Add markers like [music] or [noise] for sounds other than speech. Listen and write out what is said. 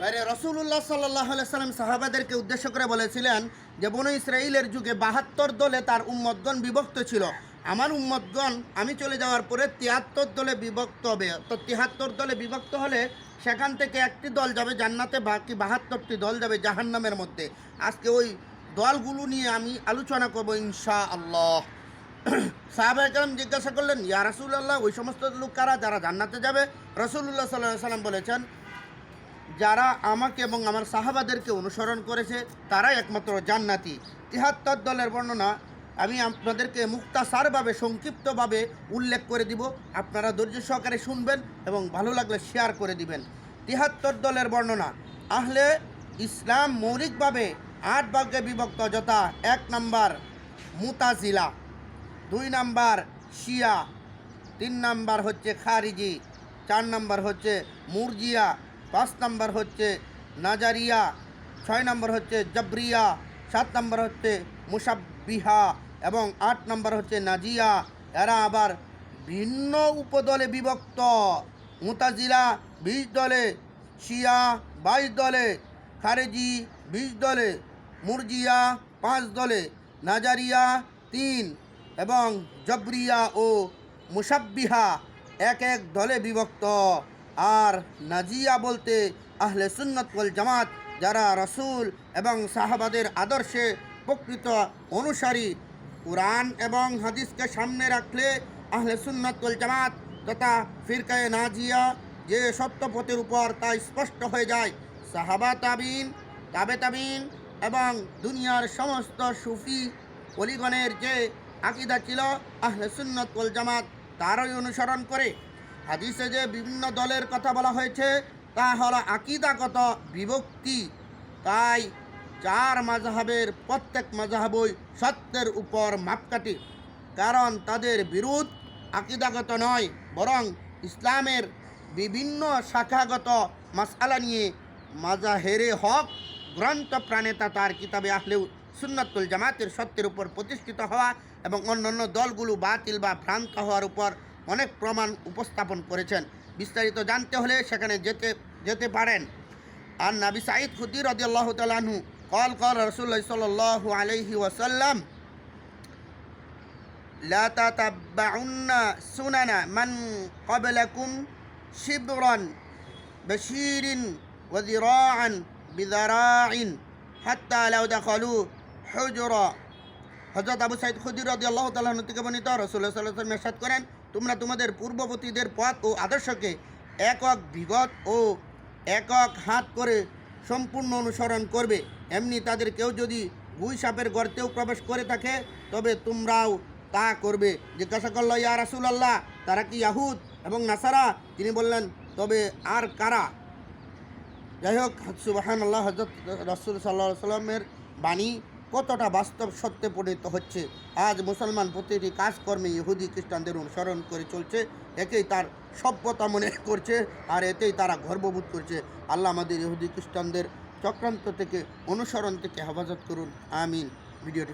রসুল্লাহ সাল্লাহ সাল্লাম সাহাবাদেরকে উদ্দেশ্য করে বলেছিলেন যে বনু ইসরায়েলের যুগে বাহাত্তর দলে তার উম্মতগণ বিভক্ত ছিল। আমার উম্মতগণ, আমি চলে যাওয়ার পরে তিয়াত্তর দলে বিভক্ত হবে। তো তিয়াত্তর দলে বিভক্ত হলে সেখান থেকে একটি দল যাবে জান্নাতে, বাকি বাহাত্তরটি দল যাবে জাহান্নামের মধ্যে। আজকে ওই দলগুলো নিয়ে আমি আলোচনা করব ইনশা আল্লাহ [clears throat] সাহাবাহাম জিজ্ঞাসা করলেন, ইয়া রাসুল্লাহ ওই সমস্ত লোক কারা যারা জান্নাতে যাবে? রসুল্লাহ সাল্লাহ সাল্লাম বলেছেন যারা আমাকে এবং আমার সাহাবাদেরকে অনুসরণ করেছে, তারাই একমাত্র জান্নাতি। তিহাত্তর দলের বর্ণনা আমি আপনাদেরকে মুক্তাসারভাবে, সংক্ষিপ্তভাবে উল্লেখ করে দিব। আপনারা ধৈর্য সহকারে শুনবেন এবং ভালো লাগলে শেয়ার করে দিবেন। তিহাত্তর দলের বর্ণনা, আহলে ইসলাম মৌলিকভাবে আট ভাগে বিভক্ত, যথা এক নাম্বার মুতাজিলা, দুই নাম্বার শিয়া, তিন নাম্বার হচ্ছে খারিজি, চার নাম্বার হচ্ছে মুরজিয়া পাঁচ নম্বর হচ্ছে নাজারিয়া, ছয় নম্বর হচ্ছে জবরিয়া, সাত নম্বর হচ্ছে মুসাব্বিহা এবং আট নম্বর হচ্ছে নাজিয়া। এরা আবার ভিন্ন উপদলে বিভক্ত। মুতাজিলা বিশ দলে, শিয়া বাইশ দলে, খারেজি বিশ দলে, মুরজিয়া পাঁচ দলে, নাজারিয়া তিন এবং জবরিয়া ও মুসাব্বিহা এক এক দলে বিভক্ত। আর নাজিয়া বলতে আহলে সুন্নত ওয়াল জামাত, যারা রসুল এবং সাহাবাদের আদর্শে প্রকৃত অনুসারী। কোরআন এবং হাদিসকে সামনে রাখলে আহলে সুন্নত ওয়াল জামাত তথা ফিরকায়ে নাজিয়া যে সত্যপথের উপর তা স্পষ্ট হয়ে যায়। সাহাবা তাবিন, তাবে তাবিন এবং দুনিয়ার সমস্ত সুফি অলিগণের যে আকিদা ছিল, আহলে সুন্নত ওয়াল জামাত তারই অনুসরণ করে। হাদিসে যে বিভিন্ন দলের কথা বলা হয়েছে, তা হলো আকিদাগত বিভক্তি। তাই চার মাঝহাবের প্রত্যেক মাঝহাবই সত্যের উপর মাপকাঠি। কারণ তাদের বিরোধ আকিদাগত নয়, বরং ইসলামের বিভিন্ন শাখাগত মাসালা নিয়ে মাজাহেরে হক গ্রন্থ প্রাণেতা তার কিতাবে আসলেও সুন্নাতুল জামাতের সত্যের উপর প্রতিষ্ঠিত হওয়া এবং অন্যান্য দলগুলো বাতিল বা ভ্রান্ত হওয়ার উপর অনেক প্রমাণ উপস্থাপন করেছেন বিস্তারিত জানতে হলে সেখানে যেতে যেতে পারেন আর নাবি সাঈদ খুদ্দি রদিয়াল্লাহ তালাহু কল কল রসুল্লাহ সাল্লাহ আলহি ওয়াসাল্লাম لا تتبعن سنن من قبلكم شبرا بشير وذراعا بذراع حتى لو دخلوا حجرا হজরত আবু সাইদ খুদির রদি আল্লাহ তাল্লাহন থেকে বর্ণিত রসুল্লাহ সাল্লাহ মেসাদ করেন তোমরা তোমাদের পূর্ববর্তীদের পথ ও আদর্শকে একক বিগত ও একক হাত করে সম্পূর্ণ অনুসরণ করবে। এমনি তাদের কেউ যদি গুই সাপের গর্তেও প্রবেশ করে থাকে, তবে তোমরাও তা করবে। জিজ্ঞাসা করল, ইয়া রাসুল আল্লাহ তারা কি ইয়াহুদ এবং নাসারা? তিনি বললেন, তবে আর কারা? যাই হোক সুবাহান আল্লাহ হজরত রসুল সাল্লাহ সাল্লামের বাণী কতটা বাস্তব সত্যে পরিণত হচ্ছে? আজ মুসলমান প্রতিটি কাজকর্মে ইহুদি, খ্রিস্টানদের অনুসরণ করে চলছে, একেই তার সভ্যতা মনে করছে আর এতেই তারা গর্ববোধ করছে। আল্লাহ আমাদের ইহুদি, খ্রিস্টানদের চক্রান্ত থেকে অনুসরণ থেকে হেফাজত করুন। আমিন। ভিডিওটি